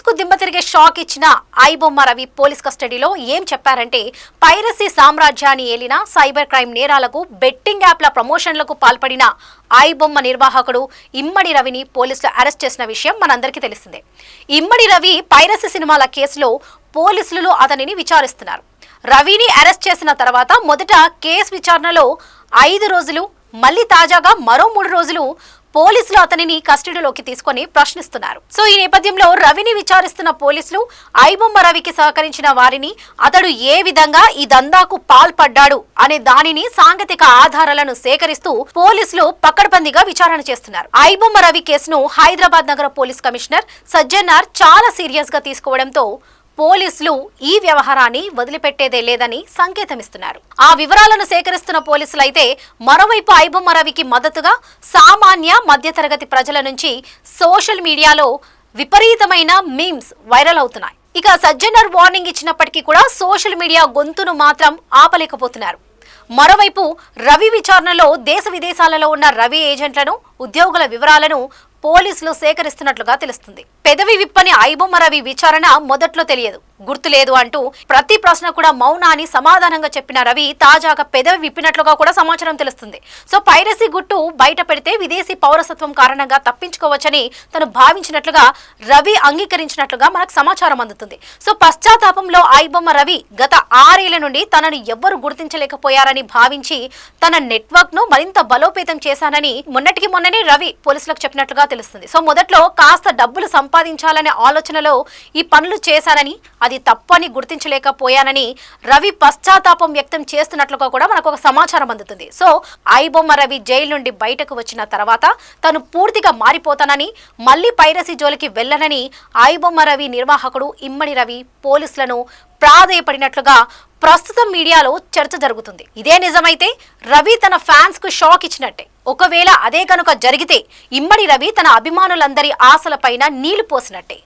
ఫ్యాన్స్కు దిమ్మ తిరిగే షాక్ ఇచ్చిన ఐబొమ్మ రవి పోలీస్ కస్టడీలో ఏం చెప్పారంటే పైరసీ సామ్రాజ్యాన్ని ఏలిన సైబర్ క్రైమ్ నేరాలకు బెట్టింగ్ యాప్ల ప్రమోషన్లకు పాల్పడిన ఐబొమ్మ నిర్వాహకుడు ఇమ్మడి రవిని పోలీసులు అరెస్ట్ చేసిన విషయం మనందరికీ తెలిసిందే. ఇమ్మడి రవి పైరసీ సినిమాల కేసులో పోలీసులు అతనిని విచారిస్తున్నారు. రవిని అరెస్ట్ చేసిన తర్వాత మొదట కేసు విచారణలో ఐదు రోజులు మళ్ళీ తాజాగా మరో మూడు రోజులు పోలీసులు అతనిని కస్టడీలోకి తీసుకొని ప్రశ్నిస్తున్నారు. సో ఈ నేపథ్యంలో రవిని విచారిస్తున్న పోలీసులు ఐబొమ్మ రవికి సహకరించిన వారిని అతడు ఏ విధంగా ఈ దందాకు పాల్పడ్డాడు అనే దానిని సాంకేతిక ఆధారాలను సేకరిస్తూ పోలీసులు పక్కడబందీగా విచారణ చేస్తున్నారు. ఐబొమ్మ రవి కేసును హైదరాబాద్ నగర పోలీస్ కమిషనర్ సజ్జనార్ చాలా సీరియస్గా తీసుకోవడంతో పోలీసులు ఈ వ్యవహారాన్ని వదిలిపెట్టేదే లేదని సంకేతమిస్తున్నారు. ఆ వివరాలను సేకరిస్తున్న పోలీసులు అయితే మరోవైపు ఐబొమ్మ రవికి మద్దతుగా సామాన్య మధ్యతరగతి ప్రజల నుంచి సోషల్ మీడియాలో విపరీతమైన మీమ్స్ వైరల్ అవుతున్నాయి. ఇక సజ్జనర్ వార్నింగ్ ఇచ్చినప్పటికీ కూడా సోషల్ మీడియా గొంతును మాత్రం ఆపలేకపోతున్నారు. మరోవైపు రవి విచారణలో దేశ విదేశాలలో ఉన్న రవి ఏజెంట్లను ఉద్యోగుల వివరాలను పోలీసులు సేకరిస్తున్నట్లుగా తెలుస్తుంది. పెదవి విప్పని ఐబొమ్మ రవి విచారణ మొదట్లో తెలియదు. గుర్తులేదు అంటూ ప్రతి ప్రశ్న కూడా మౌనాన్ని సమాధానంగా చెప్పిన రవి తాజాగా పెదవి విప్పినట్లుగా కూడా సమాచారం తెలుస్తుంది. సో పైరసీ గుట్టు బయట పెడితే విదేశీ పౌరసత్వం కారణంగా తప్పించుకోవచ్చని తను భావించినట్లుగా రవి అంగీకరించినట్లుగా మనకు సమాచారం అందుతుంది. సో పశ్చాత్తాపంలో ఐబొమ్మ రవి గత ఆరేళ్ళ నుండి తనను ఎవ్వరు గుర్తించలేకపోయారని భావించి తన నెట్వర్క్ను మరింత బలోపేతం చేశానని మొన్నటికి మొన్న మొన్ననే రవి పోలీసులకు చెప్పినట్లుగా తెలుస్తుంది. సో మొదట్లో కాస్త డబ్బులు సంపాదించాలనే ఆలోచనలో ఈ పనులు చేశానని అది తప్పని గుర్తించలేకపోయానని రవి పశ్చాత్తాపం వ్యక్తం చేస్తున్నట్లుగా కూడా మనకు ఒక సమాచారం అందుతుంది. సో ఐబొమ్మ రవి జైలు నుండి బయటకు వచ్చిన తర్వాత తను పూర్తిగా మారిపోతానని మళ్ళీ పైరసీ జోలికి వెళ్ళనని ఐబొమ్మ రవి నిర్వాహకుడు ఇమ్మడి రవి పోలీసులను ప్రాధేయపడినట్లుగా ప్రస్తుతం మీడియాలో చర్చ జరుగుతుంది. ఇదే నిజమైతే రవి తన ఫ్యాన్స్కు షాక్ ఇచ్చినట్టే. ఒకవేళ అదే కనుక జరిగితే ఇమ్మడి రవి తన అభిమానులందరి ఆశలపైన నీళ్ళు పోసినట్టే.